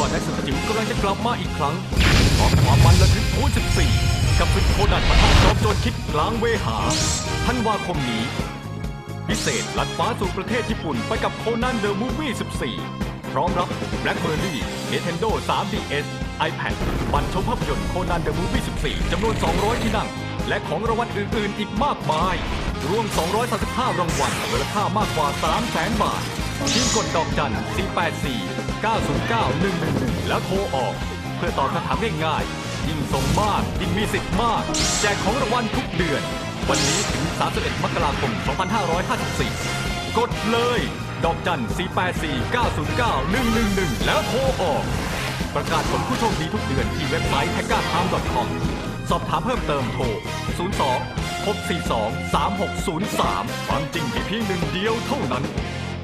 ว่านักสืบจิ๋วกำลังจะกลับมาอีกครั้งพราะความมันระทึกคูณ14 กับศึกโคนันปะทะจอมโจรคิดกลางเวหาธันวาคมนี้ พิเศษลัดฟ้าสู่ประเทศญี่ปุ่นไปกับโคนันเดอะมูฟวี่14 พร้อมรับ BlackBerry Nintendo 3DS iPad บัตรชมภาพยนตร์โคนันเดอะมูฟวี่14จำนวน 200 ที่นั่ง และของรางวัลอื่น ๆ อีกมากมาย รวม 235 รางวัลมูลค่ามากกว่า 300,000 บาท ยิ่งกดดอกจัน 484 909 111 แล้วโทรออก เพื่อตอบคำถามง่ายๆ ยิ่งส่งมากยิ่งมีสิทธิ์มาก แจกของรางวัลทุกเดือน วันนี้ถึง 31 มกราคม 2554 กดเลย ดอกจัน 484 909 111 แล้วโทรออก ประกาศผลผู้โชคดีทุกเดือนที่เว็บไซต์ h a c k a t i m e c o m สอบถามเพิ่มเติมโทร 02 642 3603 ความจริงมีเพียงหนึ่งเดียวเท่านั้น